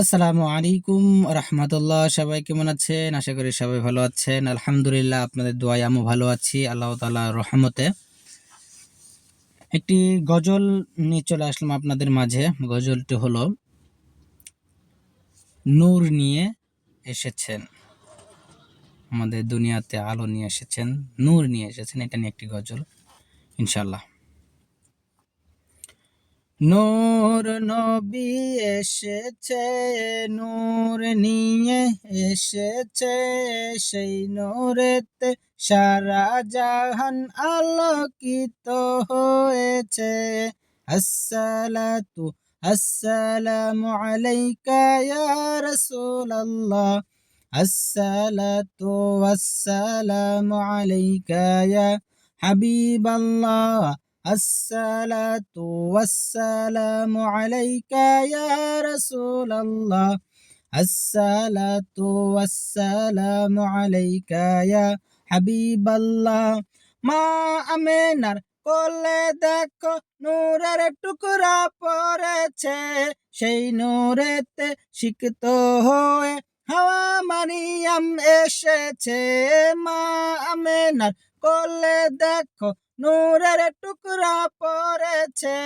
আসসালামু আলাইকুম রহমতুল্লাহ, সবাই কেমন আছেন? আশা করি সবাই ভালো আছেন। আলহামদুলিল্লাহ, আপনাদের দোয়ায় আমি ভালো আছি, আল্লাহ তালা রহমতে। একটি গজল নিয়ে চলে আসলাম আপনাদের মাঝে। গজলটি হলো, নূর নিয়ে এসেছেন। আমাদের দুনিয়াতে আলো নিয়ে এসেছেন, নূর নিয়ে এসেছেন, এটা নিয়ে একটি গজল ইনশাল্লাহ নূর নবী এসেছে, নূর নিয়ে এসেছে, সেই নূরেতে সারা জাহান আলোকিত হয়েছে। আসসালাতু আসসালামু আলাইকা ইয়া রাসূলুল্লাহ। আসসালাতু ওয়াসসালামু আলাইকা ইয়া হাবিবাল্লাহ। الصلاة والسلام عليك يا رسول الله الصلاة والسلام عليك يا حبيب الله মা আমেনার কোলে দেখো নূরের টুকরা পড়েছে সেই নূরেতে শিখত হয়ে হাওয়া মারিয়াম এসেছে মা আমেনার কোলে দেখো, নূরের টুকরা পড়েছে।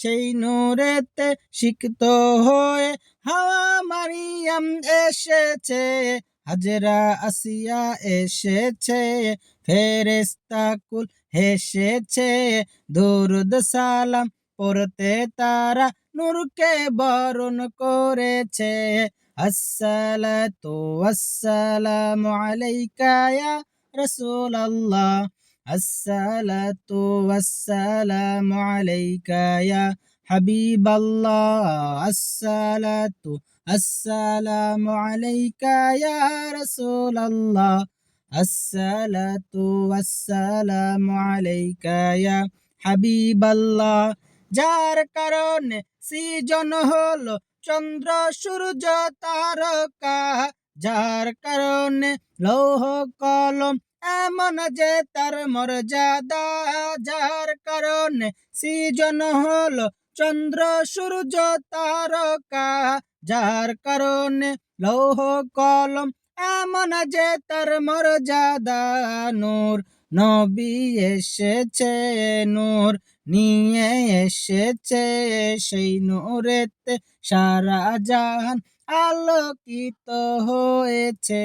সেই নূরেতে সিক্ত হয়ে হাওয়া মারিয়াম এসেছে। হাজরা আসিয়া এসেছে ফেরেস্তাকুল হেসেছে। দুরুদ সালাম পড়তে তারা নূরকে বরণ করেছে। আসসালাতু আসসালামু আলাইকা ইয়া রাসূলুল্লাহ الصلاة والسلام عليك يا حبيب الله الصلاة السلام عليك يا رسول الله الصلاة والسلام عليك يا حبيب الله যার কারণে সৃজন হলো চন্দ্র সূর্য তারকা যার কারণে লৌহ কলম এমন যে তার মর্যাদা যার কারণে সৃজন হলো চন্দ্র, সূর্য, তারকা যার কারণে লৌহ, কলম, এমন যে তার মর্যাদা নূর। নবী এসেছে, নূর নিয়ে এসেছে, সেই নূরেতে সারা জাহান আলোকিত হয়েছে।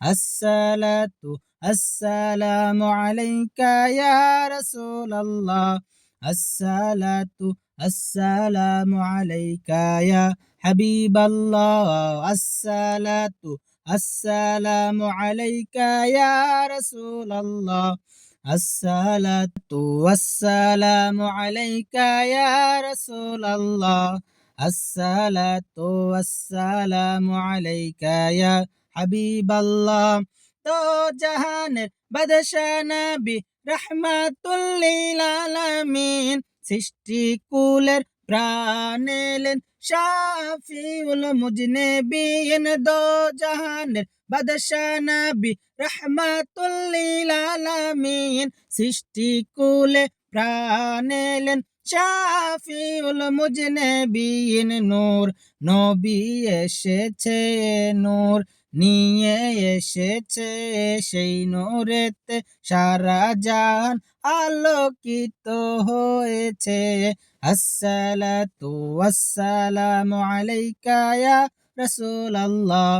আসসালাতু السلام عليك يا رسول الله. الصلاة السلام عليك يا حبيب الله. الصلاة السلام عليك يا رسول الله. الصلاة والسلام عليك يا رسول الله. الصلاة والسلام عليك يا حبيب الله. তো জাহানের বাদশা নবী রহমাতুল্লিল সৃষ্টি কুলের প্রাণ এলেন। শাফিউল মুজনবিন দো জাহানের বাদশা নবী রহমাতুল্লিল সৃষ্টি কুলে প্রাণ এলেন। শাফিউল মুজনবিন নূর, নবী এসেছে নূর। নিয়ে এসেছে সেই নোরেতে সারা জান আলোকিত হয়েছে। আসসালাতু আসসালামু আলাইকা ইয়া রাসূলুল্লাহ।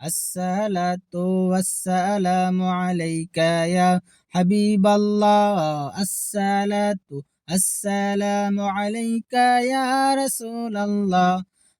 আসসালাতু আসসালামু আলাইকা ইয়া হাবিবাল্লাহ। আসসালাতু আসসালামু আলাইকা ইয়া রাসূলুল্লাহ।